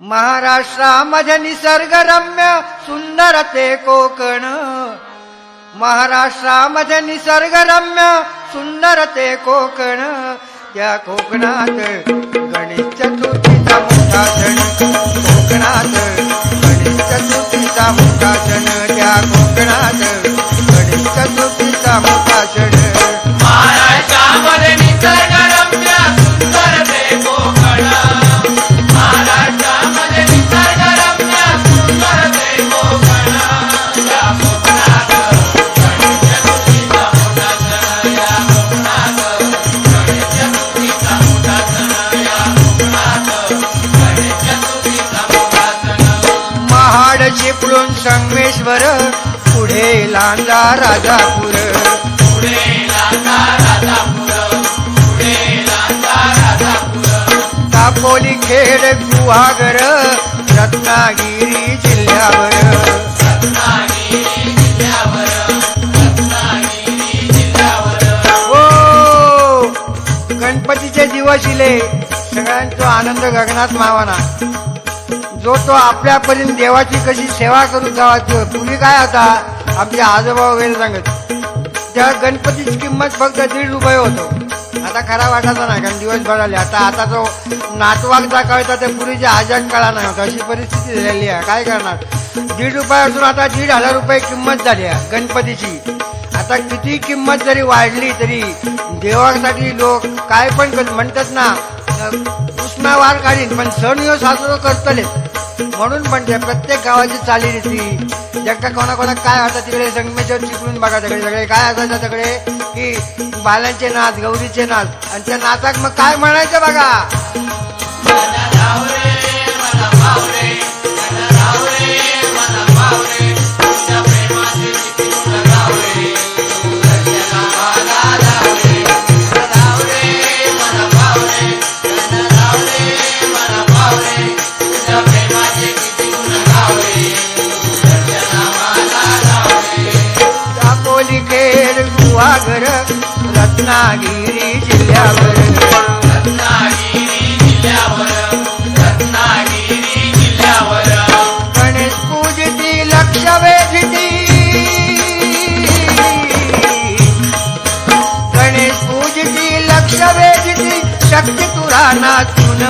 महाराष्ट्रामध्ये निसर्गरम्य सुंदर ते कोकण. महाराष्ट्रामध्ये निसर्गरम्य सुंदर ते कोकण. त्या कोकणात गणेश चतुर्थीचा मोठा सण. कोकणात गणेश चतुर्थीचा मोठा सण. त्या कोकणात गणेश चतुर्थीचा मोठा सण. महाराष्ट्रामध्ये निसर्ग राजापूर. दापोली खेड गुहागर रत्नागिरी जिल्ह्यावर. हो गणपतीचे दिवस इले. सगळ्यांचा आनंद गगनात मावाना. जो तो आपल्यापर्यंत देवाची कशी सेवा करून जावा पूर्वी काय आता? आपले आजोबा वगैरे सांगत. त्या गणपतीची किंमत फक्त दीड रुपये होतो. आता खरा वाटायचा नाही कारण दिवस भराले आता आता तो नातवागचा कळता ते पूर्वीच्या आजात काळा नाही होता. अशी परिस्थिती झालेली आहे. काय करणार? दीड रुपयापासून आता दीड हजार रुपये किंमत झाली आहे गणपतीची. आता किती किंमत जरी वाढली तरी देवासाठी लोक काय पण म्हणतात ना उष्णावार काढीन पण सण यो साजरो करतले म्हणून म्हणते प्रत्येक गावाची चालीरीती ज्यांका कोणा कोणा काय होता तिकडे संगमेश्वर चिपळून बघा तिकडे सगळे काय असायचं सगळे? की बालांचे नाच गौरीचे नाच आणि त्या नाचाक मग काय म्हणायचं बघा? रत्नागिरी जिल्ह्यावर. रत्नागिरी जिल्ह्यावर रत्नागिरी जिल्ह्यावर गणेश पूजती लक्ष वेधती गणेश पूजती लक्ष वेधती शक्ती नाचून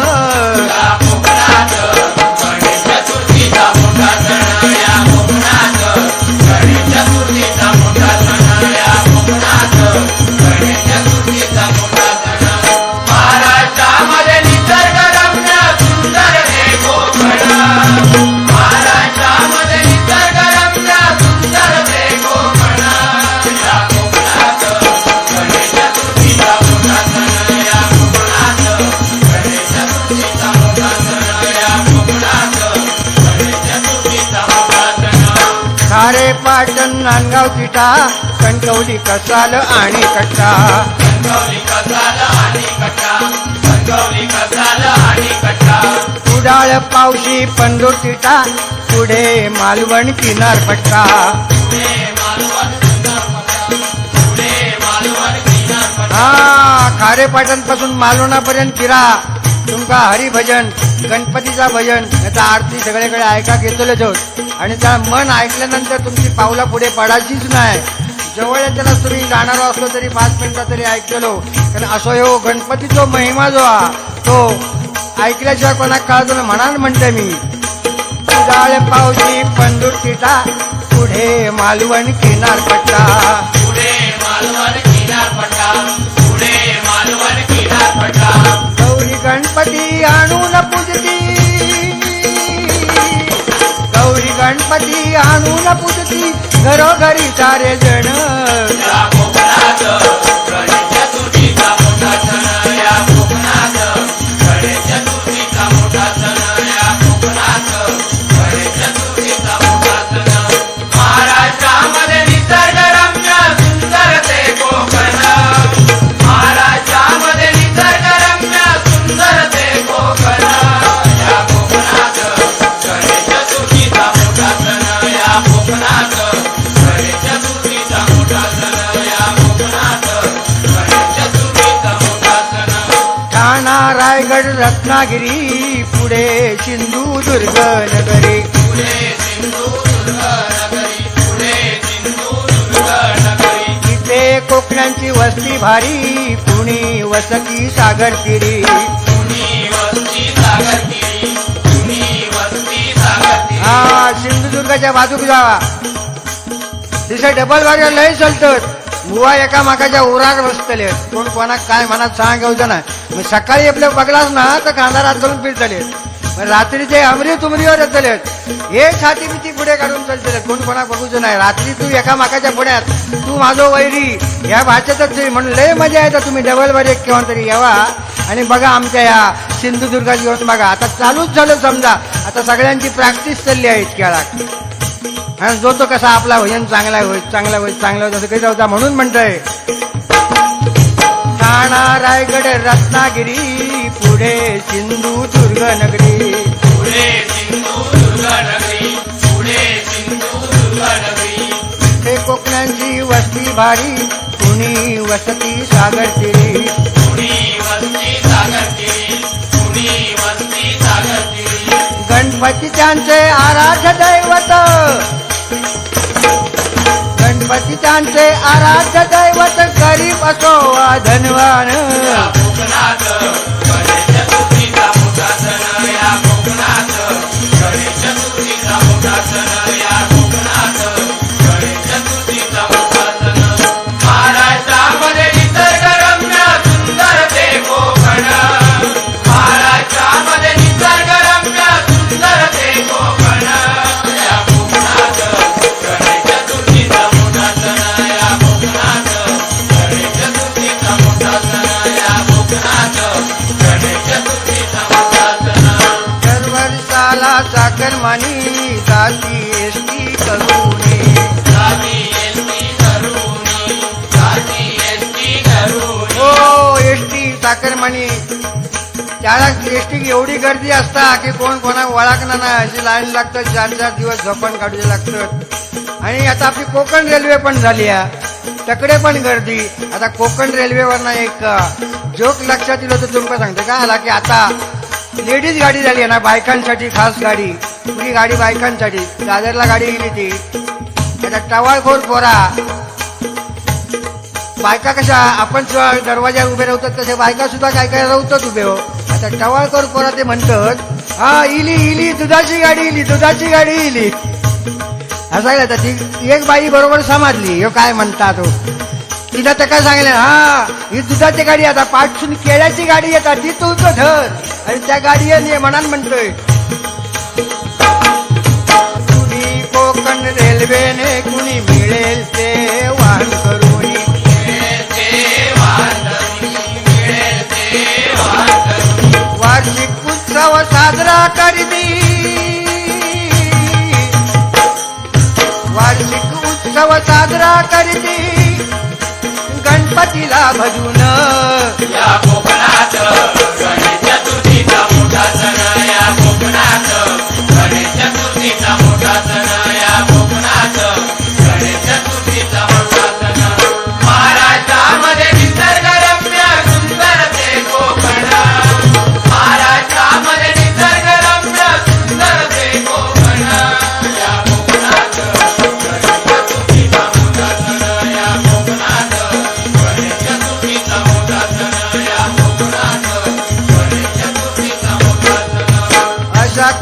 पाटण नांदगाव पिठा कणकवली कसाल आणि कट्टा गंगवली उडाळ पावशी पंडूर तिटा पुढे मालवण किनारपट्टा पुढे मालवण किनारपट्टा हा खारे पाटणपासून मालवणापर्यंत फिरा. तुमका हरिभजन गणपतीचा भजन याचा आरती सगळीकडे ऐका घेतलेच होत आणि त्या मन ऐकल्यानंतर तुमची पावला पुढे पडायचीच नाही. जवळ त्याला तुम्ही जाणारो असलो तरी पाच मिनिटं तरी ऐकलेलो. कारण असो हो गणपतीचो महिमा जो हा तो ऐकल्याशिवाय कोणाक कळतो म्हणाल म्हणते मी. उडाळ पावशी पंदूर तिटा पुढे मालवण किनारपट्टा पुढे मालवण किनारपट्टा पुढे मालवण किनारपट्टा गणपती आणून पूजती. गौरी गणपती आणून पूजती. घरोघरी सारे जण. रत्नागिरी पुढे सिंधुदुर्ग नगरी पुढे सिंधुदुर्ग नगरी पुढे सिंधुदुर्ग नगरी इथे कोकणांची वस्ती भारी कुणी वसती सागर तिरी. हा सिंधुदुर्गाच्या बाजूक जावा तिथे डबल गाड्या लय चलत बुवा एका माकाच्या उरार बसतले. कोण कोणाक काय मनात सांग घेऊचं ना मग सकाळी आपल्या बघलास ना तर कांदा रात करून फिरतले रात्रीचे अमरी तुमरीवर येतले हे छाती ती पुढे काढून चालतले. कोण कोणा बघूचं नाही. रात्री तू एका माकाच्या पुढ्यात तू माझो वैरी या भाषेतच म्हणून लय मजा येतं. तुम्ही डबल वर एक केव्हा तरी यावा. आणि बघा आमच्या या सिंधुदुर्गात येऊन बघा. आता चालूच झालं समजा. आता सगळ्यांची प्रॅक्टिस चालली आहे खेळात आणि जो तो कसा आपला भजन चांगला होईल चांगला होईल चांगला होईल असं काही जाऊ म्हणून म्हणतोय. ठाणा रायगड रत्नागिरी पुढे सिंधुदुर्ग नगरी पुढे सिंधुदुर्ग नगरी पुढे सिंधुदुर्ग नगरी हे कोकणांची वस्ती भारी कुणी वसती सागर तिरी कुणी वस्ती सागर तिरी कुणी वस्ती सागर तिरी गणपतीच्यांचे आराध्य दैवत गणपतीच्यांचे आराध्य दैवत गरीब असो वा धनवान कोकणात. एवढी गर्दी असता की कोण कोणाक वळखणार नाही. अशी लाईन लागतं चार चार दिवस झोपण काढूचे लागतं आणि आता आपली कोकण रेल्वे पण झाली आहे. तकडे पण गर्दी. आता कोकण रेल्वेवरनं एक जोक लक्षात येईल तर तुमका सांगते काय आला की आता लेडीज गाडी झाली आहे ना बायकांसाठी खास गाडी. पुरी गाडी बायकांसाठी. दादरला गाडी गेली ती. आता टवाळखोर पोरा. बायका कशा? आपण जेव्हा दरवाज्यावर उभे राहतात तसे बायका सुद्धा काय काय राहतात उभे हो. आता टवाळकर कोरा ते म्हणतात हा इली इली दुधाची गाडी इली दुधाची गाडी इली. असं आता ती एक बाई बरोबर समाजली हो काय म्हणतात हो तिला तर काय सांगले हा ही दुधाची गाडी आता पाठसून केळ्याची गाडी येतात ती तुझं धर आणि त्या गाडी म्हणान म्हणतोय कुणी कोकण रेल्वेने कुणी मिळेल ते वाहन करून साजरा करीती वार्षिक उत्सव साजरा करीती गणपतीला भजून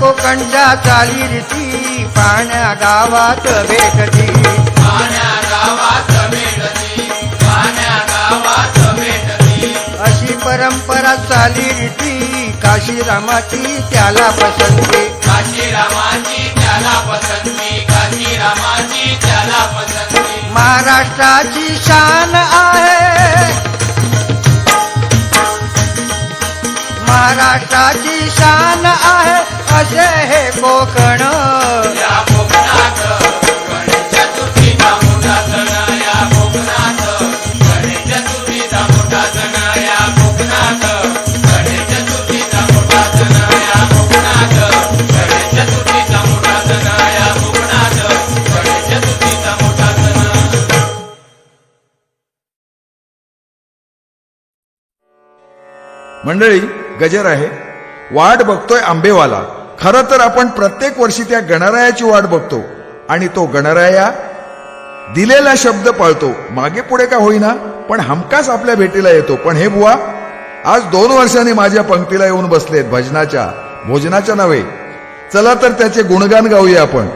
कोकणच्या चाली रीती पाण्या गावात भेटती. अशी परंपरा चाली रीती काशीरामाची त्याला पसंती काशीरामाची त्याला पसंती काशीरामाची त्याला पसंती. महाराष्ट्राची शान आहे. महाराष्ट्राची शान कोकण. मंडळी गजर आहे. वाट बघतोय आंबेवाला. खरं तर आपण प्रत्येक वर्षी त्या गणरायाची वाट बघतो आणि तो गणराया दिलेला शब्द पाळतो. मागे पुढे का होईना पण हमखास आपल्या भेटीला येतो. पण हे बुवा आज दोन वर्षांनी माझ्या पंक्तीला येऊन बसलेत भजनाच्या भोजनाच्या नव्हे. चला तर त्याचे गुणगान गाऊया आपण.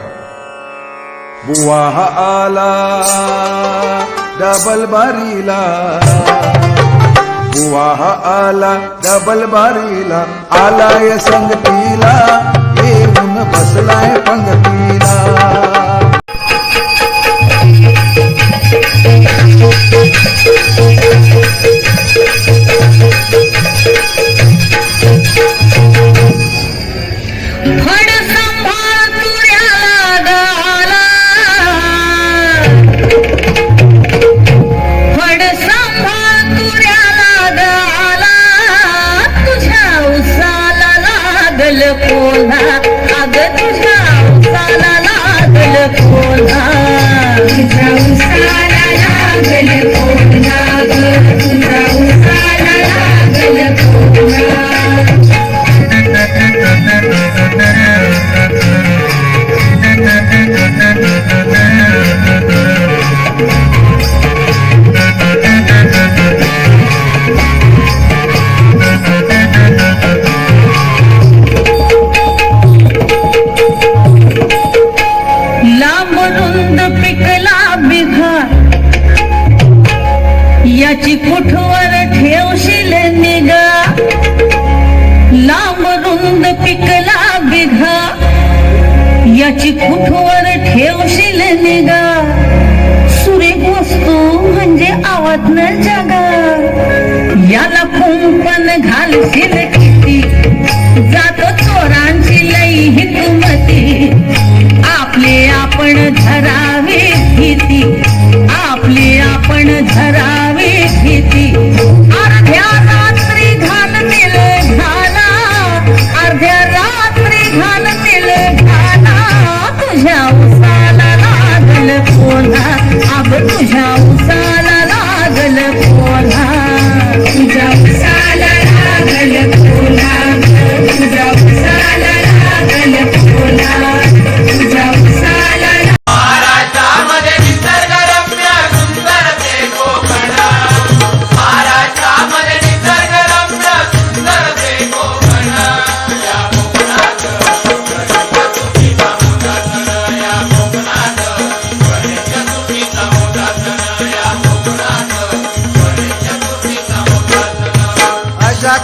बुवा आला डबल बारीला. बुवा आला डबल बारीला. आलाय पंगतीला येऊन बसलाय पंगतीला. याची कुठवर ठेवशील निगा? सुरेख वस्तू म्हणजे आवाज न जागा. याला कुंपण घालशील किती? जातो चोरांची लई हितमती. आपले आपण धरावे भीती. आपले आपण धरावे now.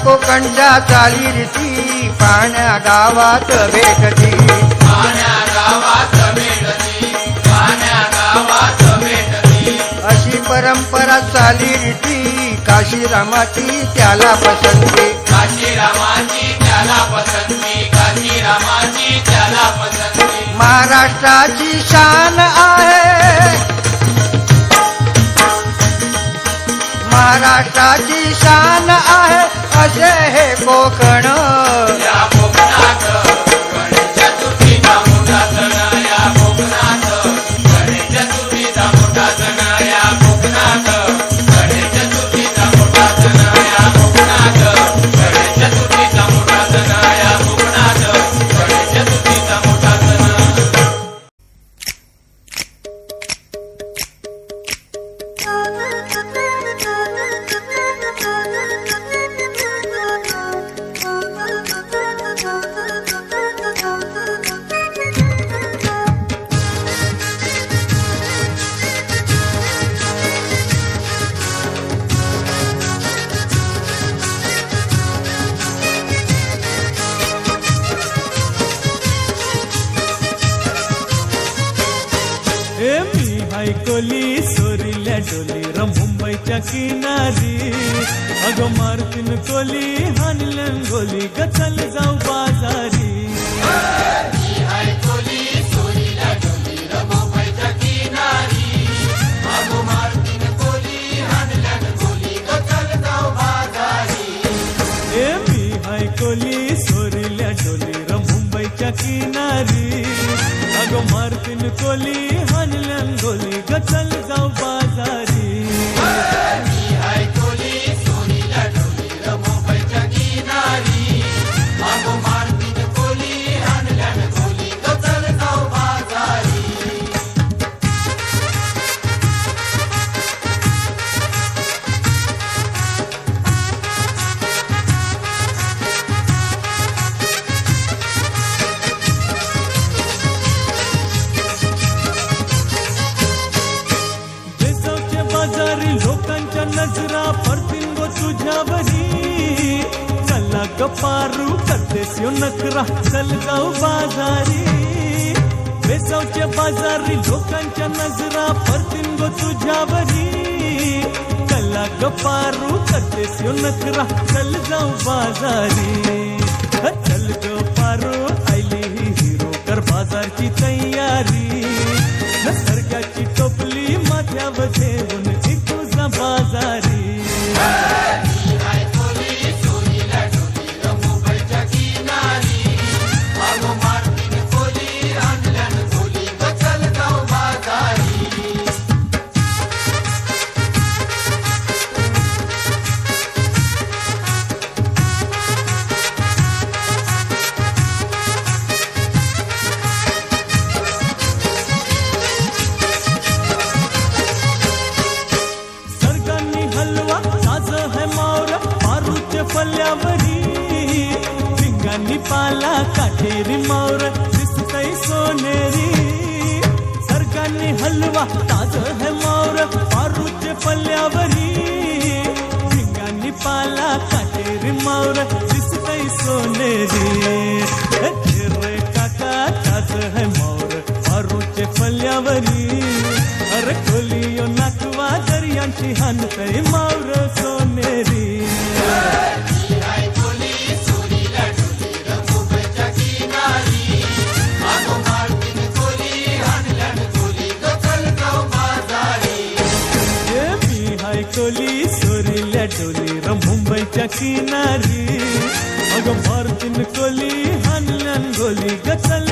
कोकणच्या चाली रीती पाण्या गावात भेटती. अशी परंपरा चाली रीती काशीरामाची त्याला पसंती. काशीरामाची त्याला पसंती काशीरामाची त्याला पसंती. महाराष्ट्राची शान आहे. महाराष्ट्राची शान आहे. असे हे कोकण। किनारी अगं मारतीन कोली हानल्यान गोली ग चल जाऊ बाजारी. ए मी हायकोली सोरिल्या डोली र मुंबईच्या किनारी. अगो मारतीन कोली हानल्यान गोली ग चल जाऊ बाजारी. करतेस यो नखरा चल जाऊ बाजारी. बेसावच्या बाजारी लोकांच्या नजरा परतीन गो तुझ्यावरी. कला गपारू करतेस यो नखरा चल जाऊ बाजारी चल गपारू पारू आयली ही हिरो कर बाजारची तयारी. नसर्गाची टोपली माथ्यावर ठेवून तुझा बाजारी. सोनेरी हे रे काका ताज है मावर पारूचे फल्यावरी। अरे खोलियो नाकवा दर्यांची हानतय मावर सोनेरी। मुंबईच्या किनारी अगो मार्तीन खोली आणल्यान खोली ग चल जाऊ बाजारी ए मी हाय कोली सोरील्या डोली र मुंबईच्या किनारी। अगं मारतीन कोली हानल्यान गोली गचल